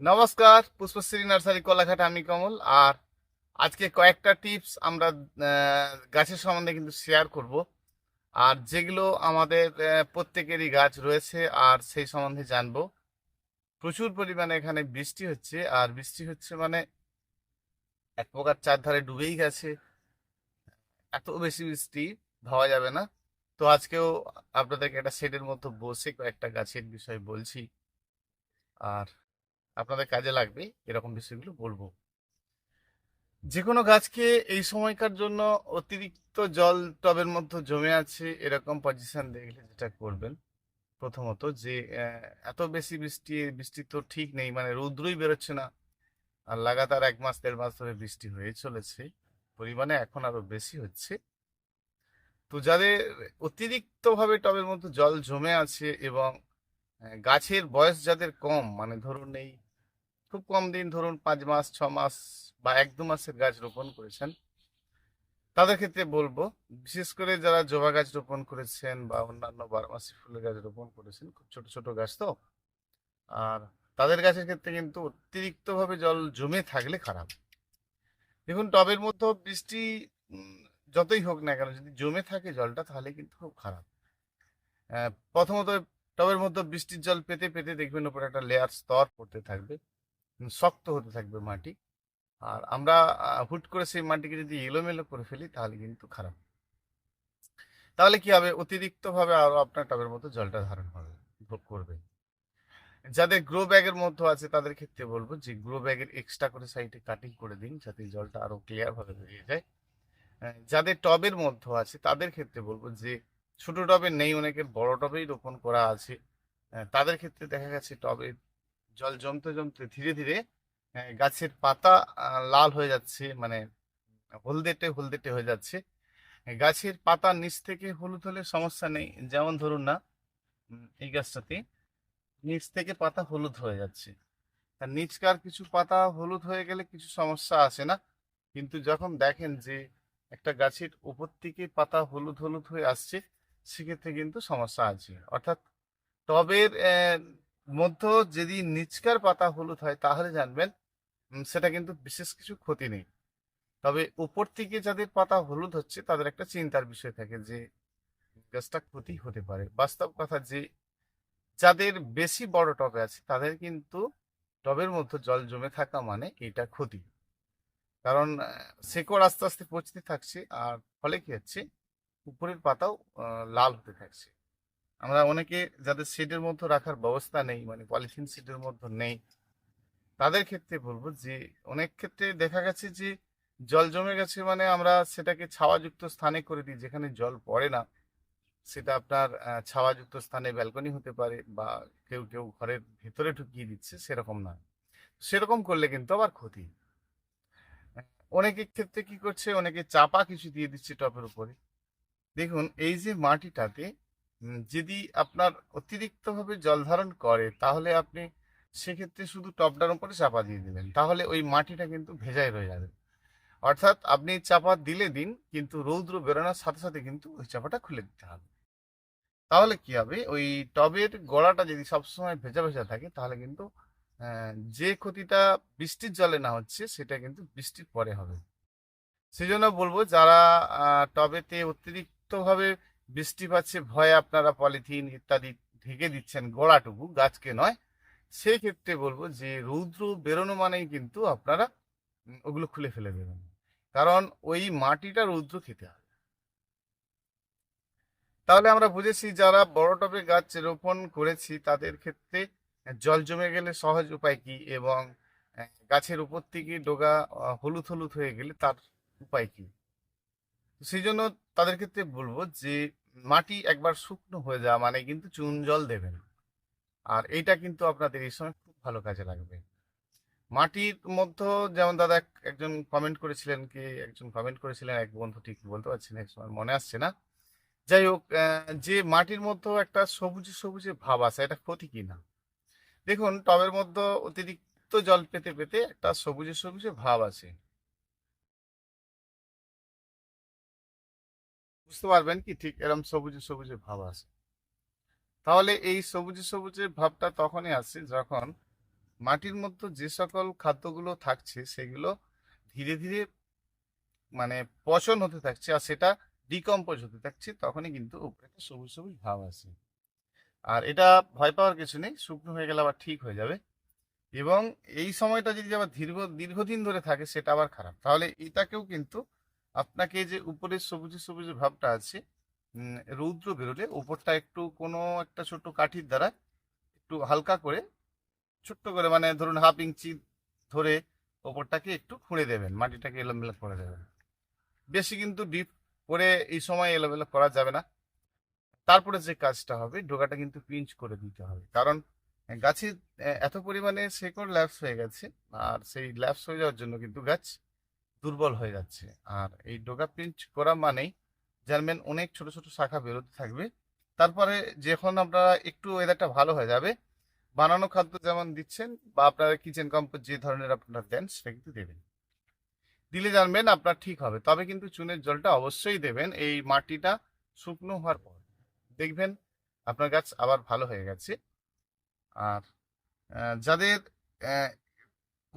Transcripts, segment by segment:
নমস্কার, পুষ্পশ্রী নার্সারি কলাঘাট, আমি কমল। আর আজকে কয়েকটা টিপস আমরা গাছের সম্বন্ধে কিন্তু শেয়ার করব। আর যেগুলো আমাদের প্রত্যেকেরই গাছ রয়েছে, আর সেই সম্বন্ধে জানব। প্রচুর পরিমাণে এখানে বৃষ্টি হচ্ছে, আর বৃষ্টি হচ্ছে মানে এক প্রকার চারধারে ডুবেই গেছে। এত বেশি বৃষ্টি, ভাবা যাবে না। তো আজকেও আপনাদেরকে একটা শেডের মতো বসে কয়েকটা গাছের বিষয় বলছি। আর আপনাদের কাজে লাগবে, এরকম বিষয়গুলো বলব। যে কোনো গাছকে এই সময়কার জন্য অতিরিক্ত জল টবের মধ্যে জমে আছে, এরকম পজিশন দেখলে যেটা করবেন, প্রথমত যে এত বেশি বৃষ্টি বৃষ্টি তো ঠিক নেই মানে রৌদ্রই বেরোচ্ছে না। আর লাগাতার এক মাস, দেড় মাস ধরে বৃষ্টি হয়ে চলেছে, পরিমাণে এখন আরও বেশি হচ্ছে। তো যাদের অতিরিক্তভাবে টবের মধ্যে জল জমে আছে এবং গাছের বয়স যাদের কম মানে ধরুন এই খুব কম দিন ধরুন পাঁচ মাস, ছ মাস বা এক দু মাসের গাছ রোপণ করেছেন। তাদের ক্ষেত্রে বলব, বিশেষ করে যারা জবা গাছ রোপণ করেছেন বা অন্যান্য বারোমাসি ফুলের গাছ রোপণ করেছেন, খুব ছোট ছোট গাছ তো, আর তাদের গাছের ক্ষেত্রে কিন্তু অতিরিক্তভাবে জল জমে থাকলে খারাপ। দেখুন, টবের মধ্যে বৃষ্টি যতই হোক না কেন, যদি জমে থাকে জলটা, তাহলে কিন্তু খুব খারাপ। প্রথমত টবের মধ্যে বৃষ্টির জল পেতে পেতে দেখবেন ওপরে একটা লেয়ার স্তর পড়তে থাকবে। শক্ত হতে থাকবে মাটি। আর আমরা হুট করে সেই মাটিকে যদি এলোমেলো করে ফেলি, তাহলে কিন্তু খারাপ। তাহলে কি হবে? অতিরিক্ত ভাবে আরও আপনার টবের মতো জলটা ধারণ হবে করবে। যাদের গ্রো ব্যাগের মধ্যে আছে, তাদের ক্ষেত্রে বলব যে গ্রো ব্যাগের এক্সট্রা করে সাইডে কাটিং করে দিন, যাতে জলটা আরও ক্লিয়ার ভাবে বেরিয়ে যায়। যাদের টবের মধ্যে আছে, তাদের ক্ষেত্রে বলব যে, ছোট টবে নেই, অনেকের বড় টবেই রোপণ করা আছে। তাদের ক্ষেত্রে দেখা গেছে, টবে জল জমতে জমতে ধীরে ধীরে গাছের পাতা লাল হয়ে যাচ্ছে মানে হলদেটে হলদেটে হয়ে যাচ্ছে। গাছের পাতা নিচ থেকে হলুদ হলে সমস্যা নেই। যেমন ধরুন না এই গাছটাতে নিচ থেকে পাতা হলুদ হয়ে যাচ্ছে। তার নিচকার কিছু পাতা হলুদ হয়ে গেলে কিছু সমস্যা আসে না। কিন্তু যখন দেখেন যে একটা গাছের উপর থেকে পাতা হলুদ হলুদ হয়ে আসছে, সেক্ষেত্রে কিন্তু সমস্যা আছে। অর্থাৎ টবের মধ্যে যদি নিচকার পাতা হলুদ হয়, তাহলে জানবেন সেটা কিন্তু বিশেষ কিছু ক্ষতি নেই। তবে উপর থেকে যাদের পাতা হলুদ হচ্ছে, তাদের একটা চিন্তার বিষয় থাকে যে, গাছটা ক্ষতি হতে পারে। বাস্তব কথা যে, যাদের বেশি বড় টবে আছে, তাদের কিন্তু টবের মধ্যে জল জমে থাকা মানে এটা ক্ষতি। কারণ শেকড় আস্তে আস্তে পচতে থাকছে, আর ফলে কি হচ্ছে, উপরের পাতাও লাল হতে থাকছে। আমরা অনেকে যাদের শেডের মধ্যে রাখার ব্যবস্থা নেই মানে পলিথিন শেডের মধ্যে নেই, তাদের ক্ষেত্রে বলব যে, অনেক ক্ষেত্রে দেখা গেছে যে, জল জমে গেছে মানে আমরা সেটাকে ছাওয়াযুক্ত স্থানে করে দিই, যেখানে জল পড়ে না। সেটা আপনার ছাওয়াযুক্ত স্থানে ব্যালকনি হতে পারে বা কেউ কেউ ঘরের ভেতরে ঢুকিয়ে দিচ্ছে, সেরকম না সেরকম করলে কিন্তু আবার ক্ষতি। অনেকের ক্ষেত্রে কি করছে, অনেকে চাপা কিছু দিয়ে দিচ্ছে টপের উপরে। দেখুন, এই যে মাটিটাতে যদি আপনার অতিরিক্তভাবে জল ধারণ করে, তাহলে আপনি সেক্ষেত্রে শুধু টপটার উপরে চাপা দিয়ে দিলেন তাহলে ওই মাটিটা কিন্তু ভেজাই রয়ে যাবে। অর্থাৎ আপনি চাপা দিলে দিন, কিন্তু রৌদ্র বেরোনোর সাথে সাথে কিন্তু ওই চাপাটা খুলে দিতে হবে। তাহলে কি হবে? ওই টবের গোড়াটা যদি সবসময় ভেজা ভেজা থাকে, তাহলে কিন্তু যে ক্ষতিটা বৃষ্টির জলে না হচ্ছে, সেটা কিন্তু বৃষ্টির পরে হবে। সেই জন্য বলব, যারা টবেতে অতিরিক্তভাবে বৃষ্টি পাচ্ছে, ভয়ে আপনারা পলিথিন ইত্যাদি ঢেকে দিচ্ছেন গোড়াটুকু, গাছকে নয়। সেই ক্ষেত্রে বলব যে রৌদ্র বেরোনো মানেই কিন্তু আপনারা ওগুলো খুলে ফেলে দেবেন। কারণ ওই মাটিটা রৌদ্র খেতে হবে। তাহলে আমরা বুঝেছি যারা বড় টবে গাছ রোপণ করেছি, তাদের ক্ষেত্রে জল জমে গেলে সহজ উপায় কি? এবং গাছের উপর থেকে ডোগা হলুদ হলুদ হয়ে গেলে তার উপায় কি? সেই জন্য তাদের ক্ষেত্রে বলব যে, মাটি একবার শুকনো হয়ে যাওয়া মানে কিন্তু চুন জল দেবেন আর এইটা কিন্তু আপনাদের এই সময় খুব ভালো কাজে লাগবে। মাটির মধ্যে যেমন দাদা এক- একজন কমেন্ট করেছিলেন কি, একজন কমেন্ট করেছিলেন, এক বন্ধু ঠিক বলতে পারছি না সময় মনে আসছে না। যাই হোক যে মাটির মধ্যে একটা সবুজে সবুজে ভাব আছে, এটা ক্ষতি কি না? দেখুন, টবের মধ্যে অতিরিক্ত জল পেতে পেতে একটা সবুজে সবুজে ভাব আছে। বুঝতে পারবেন কি ঠিক এরকম সবুজে সবুজে ভাব আছে। তাহলে এই সবুজে সবুজে ভাবটা তখনই আসে যখন মাটির মধ্যে যে সকল খাদ্যগুলো থাকছে সেগুলো ধীরে ধীরে মানে পচন হতে থাকছে আর সেটা ডিকম্পোজ হতে থাকছে তখনই কিন্তু একটা সবুজ সবুজ ভাব আসে। আর এটা ভয় পাওয়ার কিছু নেই, শুকনো হয়ে গেলে আবার ঠিক হয়ে যাবে। এবং এই সময়টা যদি আবার দীর্ঘ দীর্ঘদিন ধরে থাকে সেটা আবার খারাপ। তাহলে এটাকেও কিন্তু আপনাকে যে উপরের সবুজ সবুজ ভাবটা আছে রৌদ্র বেরোলে উপরটা একটু কোনো একটা ছোট্ট কাঠির দ্বারা একটু হালকা করে, ছোট্ট করে মানে ধরুন হাফ ইঞ্চি ধরে ওপরটাকে একটু খুঁড়ে দেবেন, মাটিটাকে এলোমেলো করে দেবেন। বেশি কিন্তু ডিপ করে এই সময় এলোমেলো করা যাবে না। তারপরে যে কাজটা হবে ডোকাটা কিন্তু পিঞ্চ করে দিতে হবে। কারণ গাছের এত পরিমাণে শেকড় ল্যাপস হয়ে গেছে, আর সেই ল্যাপস হয়ে যাওয়ার জন্য কিন্তু গাছ দুর্বল হয়ে যাচ্ছে। আর এই ডোগা পিঞ্চ করা মানেই জানবেন অনেক ছোট ছোট শাখা বেরোতে থাকবে। তারপরে যখন আপনারা একটু ওয়েদারটা ভালো হয়ে যাবে, বানানো খাদ্য যেমন দিচ্ছেন বা আপনারা কিচেন কম্পোজ যে ধরনের আপনারা দেন, সেটা কিন্তু দেবেন। দিলে জানবেন আপনার ঠিক হবে। তবে কিন্তু চুনের জলটা অবশ্যই দেবেন। এই মাটিটা শুকনো হওয়ার পর। দেখবেন আপনার গাছ আবার ভালো হয়ে গেছে। আর যাদের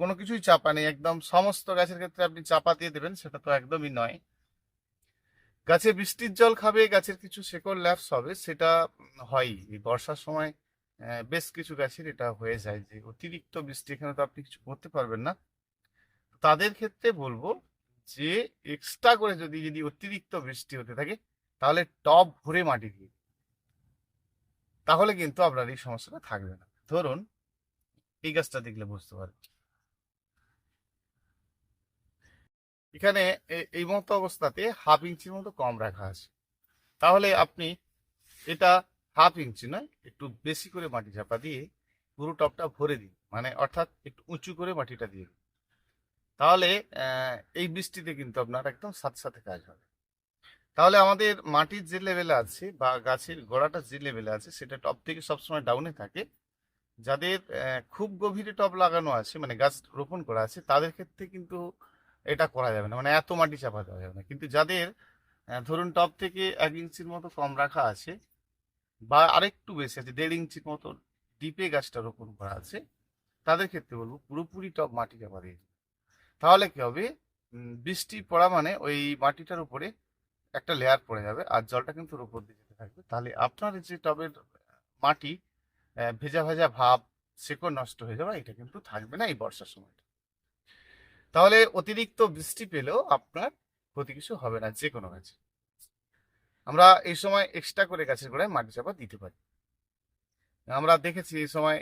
কোনো কিছুই চাপা নেই, একদম সমস্ত গাছের ক্ষেত্রে আপনি চাপা দিয়ে দেবেন, সেটা তো একদমই নয়। গাছে বৃষ্টির জল খাবে, গাছের কিছু শেকড় ল্যাপস হবে, সেটা হয়ই। এই বর্ষার সময় বেশ কিছু গাছের এটা হয়ে যায় যে অতিরিক্ত বৃষ্টি, এখানে তো আপনি কিছু করতে পারবেন না। তাদের ক্ষেত্রে বলব যে এক্সট্রা করে যদি যদি অতিরিক্ত বৃষ্টি হতে থাকে, তাহলে টব ভরে মাটি দিয়ে তাহলে কিন্তু আপনার এই সমস্যাটা থাকবে না। ধরুন, এই গাছটা দেখলে বুঝতে পারবেন। এখানে এই মতো অবস্থাতে হাফ ইঞ্চির মতো কম রাখা আছে। তাহলে আপনি এটা হাফ ইঞ্চি নয়, একটু বেশি করে মাটি চাপা দিয়ে পুরো টপটা ভরে দিন। মানে অর্থাৎ একটু উঁচু করে মাটিটা দিয়ে দিন। তাহলে এই বৃষ্টিতে কিন্তু আপনার একদম সাথে সাথে কাজ হবে। তাহলে আমাদের মাটির যে লেভেলে আছে বা গাছের গোড়াটা যে লেভেলে আছে, সেটা টপ থেকে সবসময় ডাউনে থাকে। যাদের খুব গভীরে টব লাগানো আছে মানে গাছ রোপণ করা আছে, তাদের ক্ষেত্রে কিন্তু এটা করা যাবে না মানে এত মাটি চাপা দেওয়া যাবে না। কিন্তু যাদের ধরুন টপ থেকে এক ইঞ্চির মতো কম রাখা আছে বা আরেকটু বেশি আছে, দেড় ইঞ্চির মতো ডিপে গাছটা রোপণ করা আছে, তাদের ক্ষেত্রে বলব পুরোপুরি টব মাটি চাপা দিয়ে। তাহলে কি হবে? বৃষ্টি পড়া মানে ওই মাটিটার উপরে একটা লেয়ার পড়ে যাবে আর জলটা কিন্তু উপর দিয়ে যেতে থাকবে। তাহলে আপনার যে টবের, মাটি ভেজা ভেজা ভাব, শেকড় নষ্ট হয়ে যাবে, এটা কিন্তু থাকবে না এই বর্ষার সময়টা। তাহলে অতিরিক্ত বৃষ্টি পেলেও আপনার ক্ষতি কিছু হবে না যে কোনো গাছে আমরা এই সময় এক্সট্রা করে গাছের গোড়ায় মাটি চাপা দিতে পারি। আমরা দেখেছি এই সময়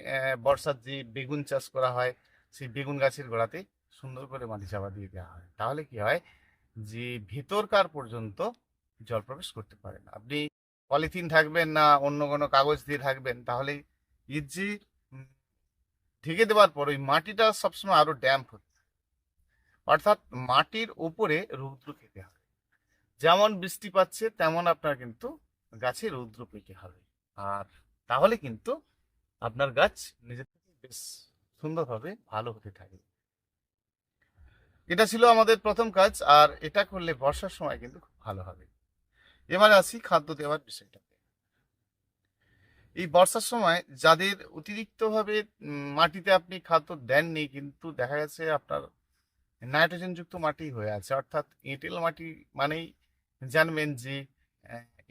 বর্ষার যে বেগুন চাষ করা হয়, সেই বেগুন গাছের গোড়াতে সুন্দর করে মাটি চাপা দিয়ে দেওয়া হয়। তাহলে কি হয়? যে ভেতরকার পর্যন্ত জল প্রবেশ করতে পারে না। আপনি পলিথিন থাকবেন না, অন্য কোনো কাগজ দিয়ে থাকবেন, তাহলে ইজি ঢেকে দেওয়ার পর ওই মাটিটা সবসময় আরও ড্যাম্প হচ্ছে অর্থাৎ মাটির উপরে রৌদ্র খেতে হবে। যেমন বৃষ্টি পাচ্ছে, তেমন আপনার কিন্তু গাছে রৌদ্র পেতে হবে। আর তাহলে কিন্তু আপনার গাছ নিজের থেকে বেশ সুন্দরভাবে ভালো হতে থাকে। এটা ছিল আমাদের প্রথম কাজ, আর এটা করলে বর্ষার সময় কিন্তু খুব ভালো হবে। এবার আসি খাদ্য দেওয়ার বিষয়টাতে। এই বর্ষার সময় যাদের অতিরিক্তভাবে মাটিতে আপনি খাদ্য দেননি, কিন্তু দেখা গেছে আপনার নাইট্রোজেন যুক্ত মাটি হয়ে আছে। অর্থাৎ এঁটেল মাটি মানেই জানবেন যে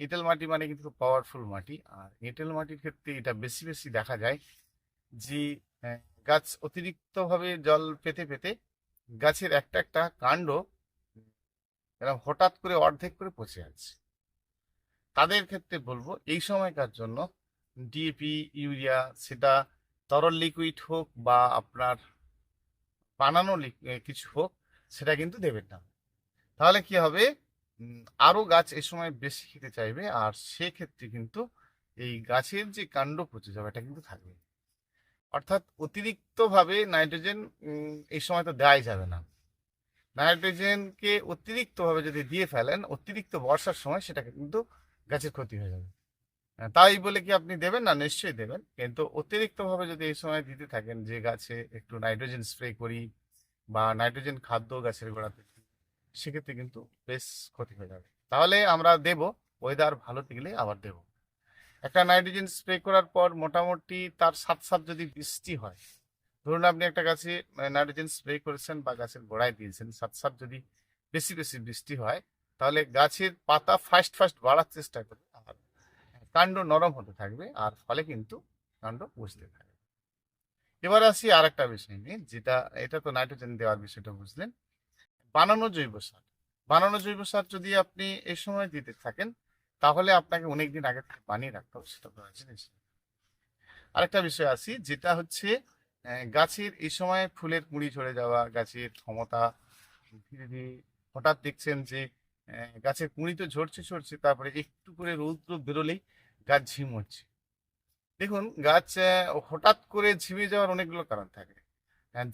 এঁটেল মাটি মানে কিন্তু পাওয়ারফুল মাটি। আর এঁটেল মাটির ক্ষেত্রে এটা বেশি বেশি দেখা যায় যে গাছ অতিরিক্তভাবে জল পেতে পেতে গাছের একটা একটা কাণ্ড এরকম হঠাৎ করে অর্ধেক করে পচে আছে তাদের ক্ষেত্রে বলব, এই সময়কার জন্য ডিএপি ইউরিয়া সেটা তরল লিকুইড হোক বা আপনার বানানো কিছু হোক সেটা কিন্তু দেবেন না। তাহলে কি হবে? উম, আরও গাছ এই সময় বেশি খেতে চাইবে আর সেক্ষেত্রে কিন্তু এই গাছের যে কাণ্ড পচে যাবে এটা কিন্তু থাকবে। অর্থাৎ অতিরিক্তভাবে নাইট্রোজেন এই সময় তো দেওয়াই যাবে না। নাইট্রোজেনকে অতিরিক্তভাবে যদি দিয়ে ফেলেন অতিরিক্ত বর্ষার সময় সেটা কিন্তু গাছের ক্ষতি হয়ে যাবে। তাই বলে কি আপনি দেবেন? না, নিশ্চয়ই দেবেন। কিন্তু অতিরিক্তভাবে যদি এই সময় দিতে থাকেন, যে গাছে একটু নাইট্রোজেন স্প্রে করি বা নাইট্রোজেন খাদ্য গাছের গোড়াতে, সেক্ষেত্রে কিন্তু বেশ ক্ষতি হয়ে যাবে। তাহলে আমরা দেব ওয়েদার ভালো থাকলে আবার দেব। একটা নাইট্রোজেন স্প্রে করার পর মোটামুটি তার সাত সাত যদি বৃষ্টি হয়, ধরুন আপনি একটা গাছে নাইট্রোজেন স্প্রে করেছেন বা গাছের গোড়ায় দিয়েছেন, সাথে সাথে যদি বেশি বেশি বৃষ্টি হয়, তাহলে গাছের পাতা ফার্স্ট ফার্স্ট বাড়ার চেষ্টা করবে কাণ্ড নরম হতে থাকবে, আর ফলে কিন্তু কাণ্ড বুঝতে থাকবে এবার আসি আর একটা বিষয় নিয়ে, যেটা, এটা তো নাইট্রোজেন দেওয়ার বিষয়টা বুঝলেন। বানানো জৈব সার। বানানো জৈব সার যদি আপনি এই সময় দিতে থাকেন, তাহলে আপনাকে অনেকদিন আগে থেকে বানিয়ে রাখতে হবে, সেটা তো জিনিস আরেকটা বিষয় আসি, যেটা হচ্ছে গাছের এই সময় ফুলের কুঁড়ি ঝরে যাওয়া, গাছের ক্ষমতা ধীরে ধীরে হঠাৎ দেখছেন যে গাছের কুঁড়ি তো ঝরছে ঝরছে, তারপরে একটু করে রৌদ্র বেরোলেই গাছ ঝিম হচ্ছে দেখুন, গাছ হঠাৎ করে ঝিমে যাওয়ার অনেকগুলো কারণ থাকে।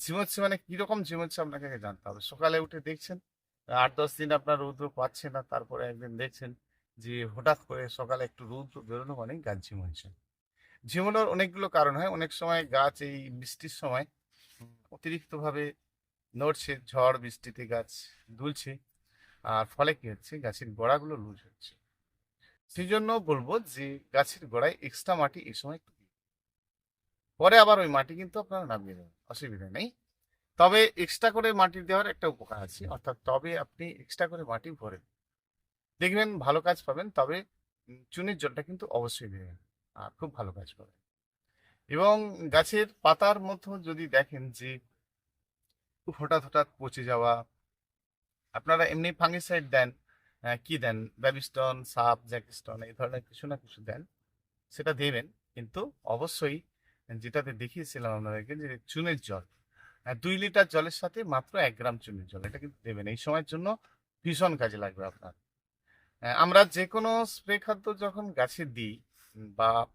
ঝিমোচ্ছে মানে কীরকম ঝিমোচ্ছে আপনাকে জানতে হবে। সকালে উঠে দেখছেন আট দশ দিন আপনার রৌদ্র পাচ্ছে না, তারপরে একদিন দেখছেন যে হঠাৎ করে সকালে একটু রৌদ্র বেরোনো মানে গাছ ঝিমোচ্ছে। ঝিমোনোর অনেকগুলো কারণ হয়। অনেক সময় গাছ এই বৃষ্টির সময় অতিরিক্তভাবে নড়ছে, ঝড় বৃষ্টিতে গাছ দুলছে। আর ফলে কি হচ্ছে? গাছের গোড়াগুলো লুজ হচ্ছে। সেই জন্য বলব যে গাছের গোড়ায় এক্সট্রা মাটি এই সময় একটু পরে আবার ওই মাটি কিন্তু আপনারা নামিয়ে দেবেন অসুবিধা নেই। তবে এক্সট্রা করে মাটি দেওয়ার একটা উপকার আছে, অর্থাৎ তবে আপনি এক্সট্রা করে মাটি ভরেন দেখবেন ভালো কাজ পাবেন, তবে চুনের জলটা কিন্তু অবশ্যই দেবেন, আর খুব ভালো কাজ পাবেন। এবং গাছের পাতার মধ্যে যদি দেখেন যে হঠাৎ হঠাৎ পচে যাওয়া, আপনারা এমনি ফাঙ্গিসাইড দেন কি দেন? ব্যাবিস্টন সাপ জ্যাকিস্টন এই ধরনের কিছু না কিছু দেন। সেটা দেবেন কিন্তু অবশ্যই যেটাতে দেখিয়েছিলাম আপনাদেরকে যে চুনের জল। আহ, দুই লিটার জলের সাথে মাত্র এক গ্রাম চুনের জল এটা কিন্তু দেবেন। এই সময়ের জন্য ভীষণ কাজে লাগবে আপনার। আমরা যে কোনো স্প্রে খাদ্য যখন গাছে দিই বা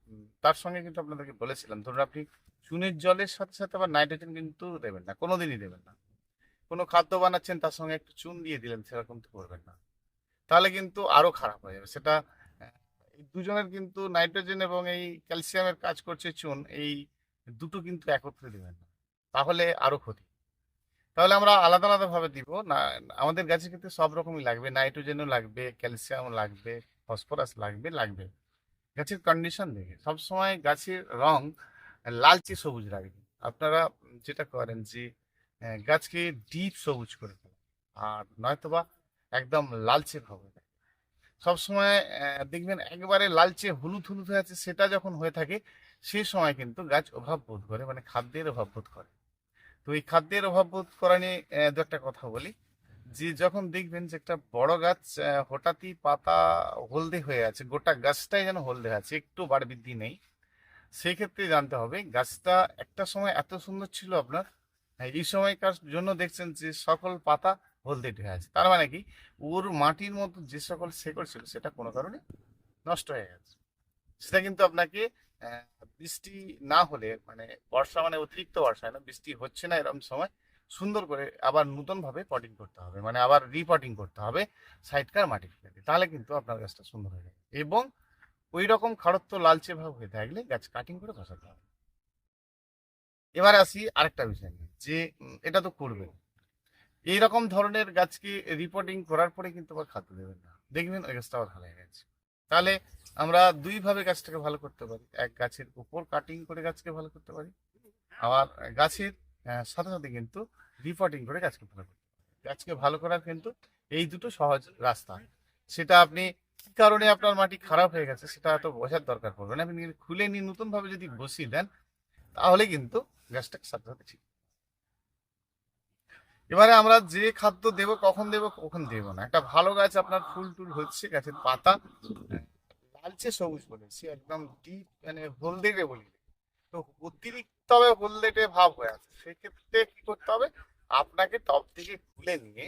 তার সঙ্গে কিন্তু আপনাদেরকে বলেছিলাম ধরুন আপনি চুনের জলের সাথে সাথে আবার নাইট্রোজেন কিন্তু দেবেন না কোনোদিনই দেবেন না। কোনো খাদ্য বানাচ্ছেন তার সঙ্গে একটু চুন দিয়ে দিলেন সেরকম তো করবেন না। তাহলে কিন্তু আরও খারাপ হয়ে যাবে। সেটা দুজনের কিন্তু নাইট্রোজেন এবং এই ক্যালসিয়ামের কাজ করছে চুন, এই দুটো কিন্তু একত্রে দেবেন না। তাহলে আরও ক্ষতি। তাহলে আমরা আলাদা আলাদাভাবে দিব। না, আমাদের গাছে কিন্তু সব রকমই লাগবে। নাইট্রোজেনও লাগবে, ক্যালসিয়ামও লাগবে, ফসফরাস লাগবে লাগবে। গাছের কন্ডিশন দেখে। সবসময় গাছের রং লালচে সবুজ রাখবে আপনারা যেটা করেন যে গাছকে ডিপ সবুজ করে ফেলেন। আর নয়তোবা একদম লালচে হবে সবসময় দেখবেন একবারে লালচে হলুদ হলুদ হয়ে আছে, সেটা যখন হয়ে থাকে, সেই সময় কিন্তু গাছ অভাব বোধ করে মানে খাদ্যের অভাব বোধ করে। তো এই খাদ্যের অভাব বোধ করা নিয়ে দু একটা কথা বলি। যে যখন দেখবেন যে একটা বড় গাছ হঠাৎই পাতা হলদে হয়ে আছে, গোটা গাছটাই যেন হলদে আছে, একটু বাড় বৃদ্ধি নেই সেই ক্ষেত্রে জানতে হবে গাছটা একটা সময় এত সুন্দর ছিল আপনার, এই সময়কার জন্য দেখছেন যে সকল পাতা হলদে হয়ে আছে। তার মানে কি? ওর মাটির মতো যে সকল শেকড় ছিল, সেটা কোনো কারণে নষ্ট হয়ে গেছে। সেটা কিন্তু আপনাকে বৃষ্টি না হলে মানে বর্ষা মানে অতিরিক্ত বর্ষা, না বৃষ্টি হচ্ছে না এরকম সময় সুন্দর করে আবার নতুন ভাবে পটিং করতে হবে। মানে আবার রিপটিং করতে হবে সাইডকার মাটি ফেলে। তাহলে কিন্তু আপনার গাছটা সুন্দর হয়ে যাবে। এবং ওই রকম খাড়ত্ব লালচে ভাব হয়ে থাকলে গাছ কাটিং করে বসাতে হবে। এবার আসি আরেকটা বিষয় নিয়ে, যে এটা তো করবে এইরকম ধরনের গাছকে রিপোর্টিং করার পরে কিন্তু আবার খাদ্য দেবেন না। দেখবেন ওই গাছটা আবার হয়ে গেছে। তাহলে আমরা দুইভাবে গাছটাকে ভালো করতে পারি। এক গাছের উপর কাটিং করে গাছকে ভালো করতে পারি, আবার গাছের সাথে সাথে কিন্তু রিপোর্টিং করে গাছকে ভালো করতে পারি। গাছকে ভালো করার কিন্তু এই দুটো সহজ রাস্তা। সেটা আপনি কি কারণে আপনার মাটি খারাপ হয়ে গেছে সেটা তো বোঝার দরকার পড়বে না। আপনি খুলে নিয়ে নতুনভাবে যদি বসিয়ে দেন, তাহলে কিন্তু গাছটা সাথে সাথে ঠিক এবারে আমরা যে খাদ্য দেব, কখন দেব কখন দেব না। একটা ভালো গাছ আপনার ফুল টুল হচ্ছে, গাছের পাতা লালচে সবুজ বলেছি একদম ডিপ মানে হলদেটে বলি। তো অতিরিক্ত ভাবে হলদেটে ভাব হয়ে আছে। সেক্ষেত্রে কি করতে হবে? আপনাকে টপ থেকে খুলে নিয়ে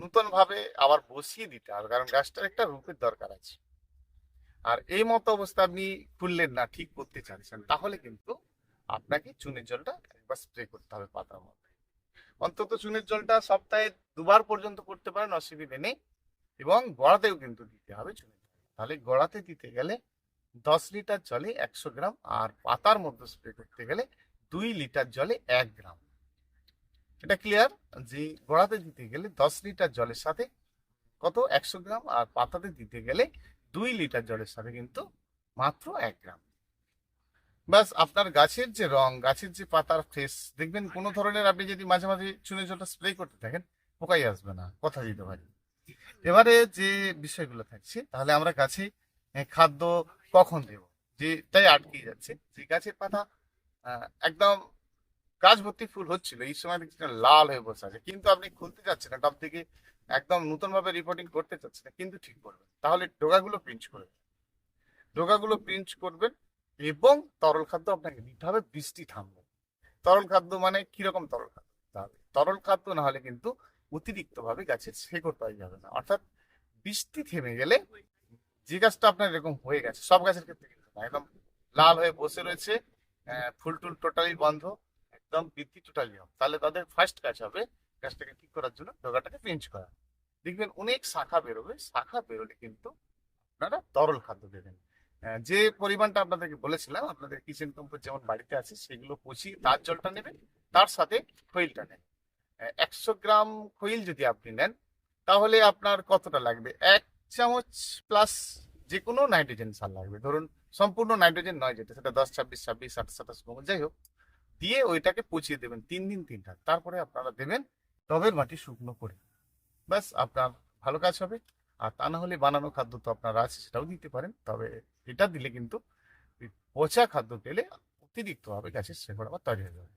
নতুন ভাবে আবার বসিয়ে দিতে হবে, কারণ গাছটার একটা রূপের দরকার আছে। আর এই মতো অবস্থা আপনি খুললেন না, ঠিক করতে চাইছেন তাহলে কিন্তু আপনাকে চুনের জলটা একবার স্প্রে করতে হবে পাতার মধ্যে। অন্তত চুনের জলটা সপ্তাহে দুবার পর্যন্ত করতে পারেন, অসুবিধে নেই। এবং গড়াতেও কিন্তু দিতে হবে চুনের তাহলে গড়াতে দিতে গেলে দশ লিটার জলে একশো গ্রাম আর পাতার মধ্যে স্প্রে করতে গেলে দুই লিটার জলে এক গ্রাম। এটা ক্লিয়ার যে গড়াতে দিতে গেলে দশ লিটার জলের সাথে কত? একশো গ্রাম আর পাতাতে দিতে গেলে দুই লিটার জলের সাথে কিন্তু মাত্র এক গ্রাম। বাস আপনার গাছের যে রং গাছের যে পাতার ফেস দেখবেন কোনো ধরনের আপনি যদি মাঝে মাঝে চুনে জলটা স্প্রে করতে থাকেন পোকাই আসবে না কথা দিতে পারি এবারে যে বিষয়গুলো থাকছে তাহলে আমরা গাছে খাদ্য কখন দেব? যেটাই আটকে যাচ্ছে যে গাছের পাতা একদম গাছ ভর্তি ফুল হচ্ছিল এই সময় দেখছি লাল হয়ে বসে আছে। কিন্তু আপনি খুলতে যাচ্ছেন না টপ থেকে একদম নতুন ভাবে রিপোর্টিং করতে চাচ্ছেন না কিন্তু ঠিক করবেন। তাহলে ডোগাগুলো পিঞ্চ করবেন। ডোগাগুলো পিঞ্চ করবেন এবং তরল খাদ্য আপনাকে দিতে হবে, বৃষ্টি থামবে। তরল খাদ্য মানে কীরকম তরল খাদ্য? হবে তরল খাদ্য না হলে কিন্তু অতিরিক্ত ভাবে গাছের শেকড় তৈরি যাবে না। অর্থাৎ বৃষ্টি থেমে গেলে যে গাছটা আপনার এরকম হয়ে গেছে, সব গাছের ক্ষেত্রে কিন্তু না। একদম লাল হয়ে বসে রয়েছে ফুল টুল টোটালি বন্ধ, একদম বৃদ্ধি টোটালি হবে তাহলে তাদের ফার্স্ট কাজ হবে গাছটাকে ঠিক করার জন্য ডগাটাকে পিঞ্চ করা। দেখবেন অনেক শাখা বেরোবে, শাখা বেরোলে কিন্তু আপনারা তরল খাদ্য দেবেন। যে পরিমাণটা আপনাদেরকে বলেছিলাম, আপনাদের কিচেন কম্পোস্ট যেমন বাড়িতে আছে, সেগুলো পচিয়ে তার জলটা নেবেন, তার সাথে খৈলটা নেন। একশো গ্রাম খৈল যদি আপনি নেন, তাহলে আপনার কতটা লাগবে? এক চামচ প্লাস যে কোনো নাইট্রোজেন সার লাগবে। ধরুন, সম্পূর্ণ নাইট্রোজেন নয় যেটা, সেটা দশ, ছাব্বিশ ছাব্বিশ আঠাশ সাতাশ কমল যাই হোক, দিয়ে ওইটাকে পচিয়ে দেবেন তিন দিন, তিন তিনটা তারপরে আপনারা দেবেন টবের মাটি শুকনো করে। ব্যাস, আপনার ভালো কাজ হবে। আর তা না হলে বানানো খাদ্য তো আপনারা আছে, সেটাও দিতে পারেন। তবে এটা দিলে কিন্তু পচা খাদ্য পেলে অতিরিক্তভাবে গাছের শেকড় আবার তৈরি হয়ে যাবে।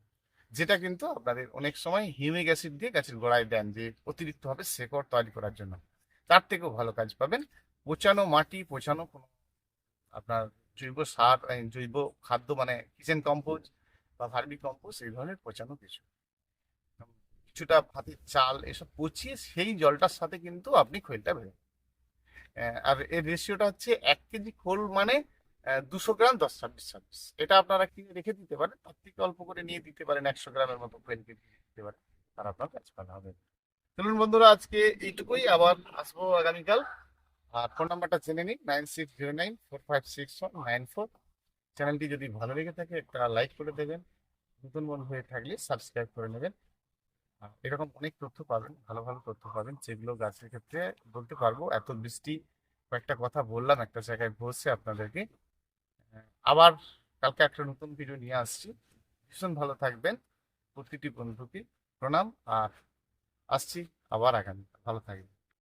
যেটা কিন্তু আপনাদের অনেক সময় হিউমিক অ্যাসিড দিয়ে গাছের গোড়ায় দেন যে অতিরিক্তভাবে শেকড় তৈরি করার জন্য। তার থেকেও ভালো কাজ পাবেন পচানো মাটি, পচানো কোনো আপনার জৈব সার জৈব খাদ্য মানে কিচেন কম্পোজ বা ভার্মি কম্পোজ এই ধরনের পচানো কিছু। কিছুটা ভাতের চাল এসব পচিয়ে সেই জলটার সাথে কিন্তু আপনি খৈলটা বেরোন আর এর রেশিওটা হচ্ছে এক কেজি খোল মানে দুশো গ্রাম দশ ছাব্বিশ ছাব্বিশ। এটা আপনারা কিনে রেখে দিতে পারেন? তার থেকে অল্প করে নিয়ে দিতে পারেন, একশো গ্রামের মতো খৈলকে দিয়ে দিতে পারেন। আর আপনার কাজ ভালো হবে। চলুন বন্ধুরা, আজকে এইটুকুই। আবার আসব আগামীকাল। আর ফোন নাম্বারটা জেনে নিন nine six zero nine four five six one nine four চ্যানেলটি যদি ভালো লেগে থাকে, একটা লাইক করে দেবেন। নতুন বন্ধু হয়ে থাকলে সাবস্ক্রাইব করে নেবেন। এরকম অনেক তথ্য পাবেন, ভালো ভালো তথ্য পাবেন, যেগুলো গাছের ক্ষেত্রে বলতে পারব। এত বৃষ্টি কয়েকটা কথা বললাম, একটা জায়গায় বসে আপনাদেরকে। আবার কালকে একটা নতুন ভিডিও নিয়ে আসছি। ভীষণ ভালো থাকবেন, প্রতিটি বন্ধুকে প্রণাম, আর আসছি আবার আগামী ভালো থাকবেন।